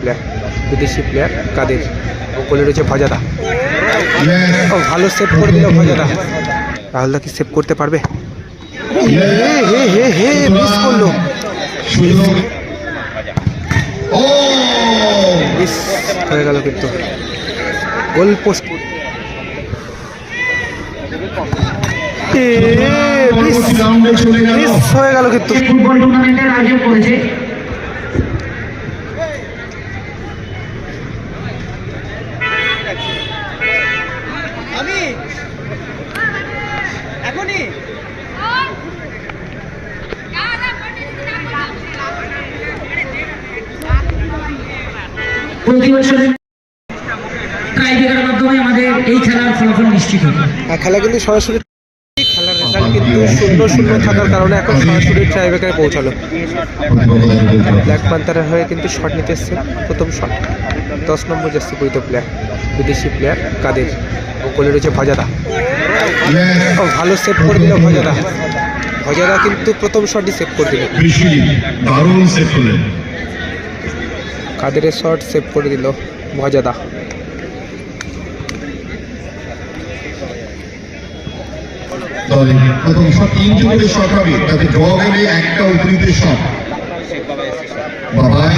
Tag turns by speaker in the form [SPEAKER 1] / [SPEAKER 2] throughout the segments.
[SPEAKER 1] Player বিদেশি player কাদের? ও গোলে রয়েছে ভজাদা। ও, ভালো সেভ করে দিল ভজাদা। রাহুলদা কি সেভ করতে পারবে? হে হে হে হে মিস করল। মিস হয়ে গেল কিন্তু। গোল পোস্ট মিস হয়ে গেল কিন্তু।
[SPEAKER 2] প্রতি বছরের ট্রাইবেকারের মাধ্যমে আমাদের এই খেলার ফলাফল নিশ্চিত হবে।
[SPEAKER 1] খেলা কিন্তু সরাসরি খেলার রেজাল্ট কিন্তু শূন্য শূন্য থাকার কারণে এখন সরাসরি ট্রাইবেকারে পৌঁছালো। ব্ল্যাক পান্তারের হয়ে কিন্তু শট নিতে এসছে প্রথম শট দশ নম্বর জার্সি পরিত প্লেয়ার বিদেশি প্লেয়ার কাদের? ও গোলে রয়েছে ভজাদা। ও ভালো সেভ করে দিল ভজাদা। ভজাদা কিন্তু প্রথম শটই সেভ করে দিল।
[SPEAKER 3] দারুণ সেভ করলেন।
[SPEAKER 1] কাদেরের শট সেভ করে দিল ভজাদা
[SPEAKER 3] তবে প্রথম শট শট হবে তাতে ড্র গেলে একটা উদ্রিতে শট। বাবাই।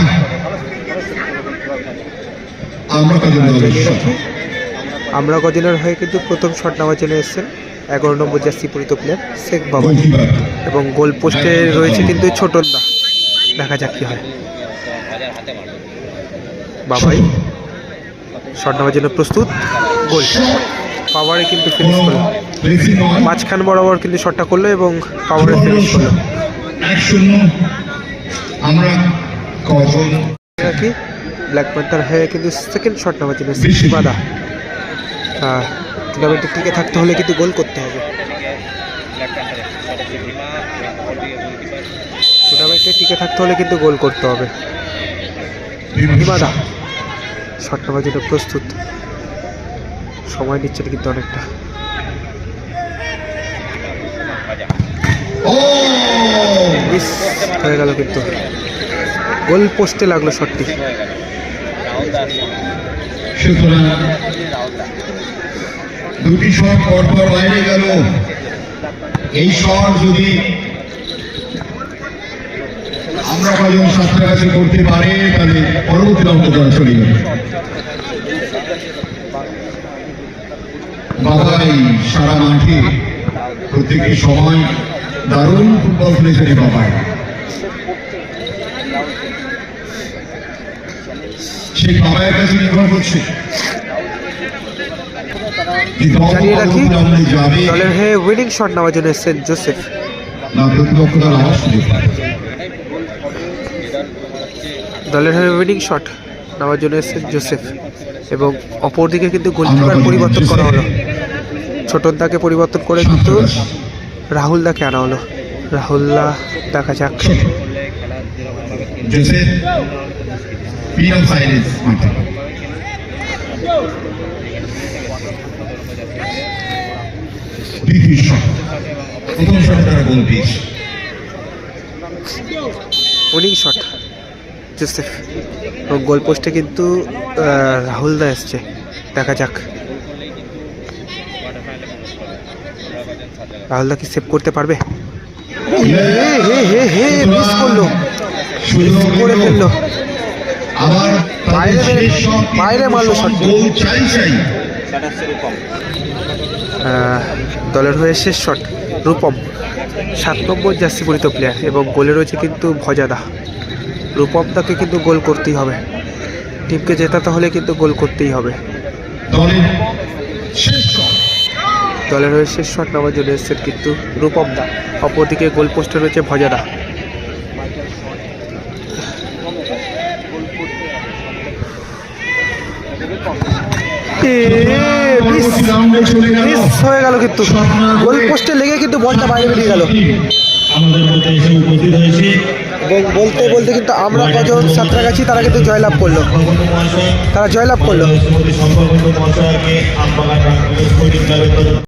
[SPEAKER 3] আমরা কাজে শট?
[SPEAKER 1] আমরা কদিনের হয়ে কিন্তু প্রথম শট নেওয়ার জন্য এসেছেন এগারো নম্বর জার্সি পরিত প্লেয়ার শেখ বাবা। এবং গোল পোস্টে রয়েছে কিন্তু ছোটনদা দেখা যাক কি হয়। বাবাই। শট নেওয়ার জন্য প্রস্তুত। গোল। পাওয়ারে কিন্তু ফিনিশ করল। মাঝখান বরাবর কিন্তু শটটা করল এবং পাওয়ারে ফিনিশ করল। কি? ব্ল্যাক প্যান্থার হয়ে কিন্তু সেকেন্ড শট নেওয়ার জন্য সিবাদা টুর্নামেন্টে টিকে থাকতে হলে কিন্তু গোল করতে হবে। টুর্নামেন্টে টিকে থাকতে হলে কিন্তু গোল করতে হবে। হিমাদা শট নেওয়ার জন্য প্রস্তুত। সময় নিচ্ছেন কিন্তু অনেকটা। মিস হয়ে গেল কিন্তু। গোল পোস্টে লাগল শটটি।
[SPEAKER 3] দুটি শট পরপর বাইরে গেল। এই শট যদি আমরা কজন সাঁতরাগাছি করতে পারে তাহলে পরবর্তী তারা চলে যাবে। বাবাই সারা মাঠে প্রত্যেকটি সময় দারুণ ফুটবল খেলেছেন বাবাই। সেই বাবাইয়ের কাছে নির্ভর করছে। যে দল
[SPEAKER 1] জানিয়ে রাখি দলের হয়ে উইনিং শট নেওয়ার জন্য এসেছেন জোসেফ
[SPEAKER 3] না সুযোগ পায়।
[SPEAKER 1] দলের হয়ে উইনিং শট নেওয়ার জন্য এসেছেন জোসেফ এবং অপরদিকে কিন্তু গোলকিপার পরিবর্তন করা হলো। ছোটন দাকে পরিবর্তন করে কিন্তু রাহুল দাকে আনা হলো। রাহুল্লা দেখা যাক।
[SPEAKER 3] দ্বিতীয় শট
[SPEAKER 1] জোসেফ এবং গোল পোস্টে কিন্তু রাহুল দা এসছে। দেখা যাক। রাহুল দা কি সেভ করতে পারবে? হে হে হে হে মিস করল। করে। ফেলল। বাইরে বাইরে মারলো শটটি। দলের হয়ে শেষ শট রূপম। সাত নম্বর জার্সি পরিত প্লেয়ার এবং গোলে রয়েছে কিন্তু ভজাদা রূপম তাকে কিন্তু গোল করতেই হবে। টিমকে জেতাতে হলে কিন্তু গোল করতেই হবে।
[SPEAKER 3] দলের
[SPEAKER 1] হয়ে শেষ শট নেওয়ার জন্য এসছেন কিন্তু রূপম দা অপরদিকে গোল পোস্টে রয়েছে ভজাদা। মিস হয়ে গেল কিন্তু। গোল পোস্টে লেগে কিন্তু বলটা বাইরে বেরিয়ে গেল।
[SPEAKER 3] আমাদের মধ্যে এসে উপস্থিত হয়েছে
[SPEAKER 1] বলতে বলতে কিন্তু আমরা কজন সাঁতরাগাছি তারা কিন্তু জয়লাভ করল। তারা জয়লাভ করল।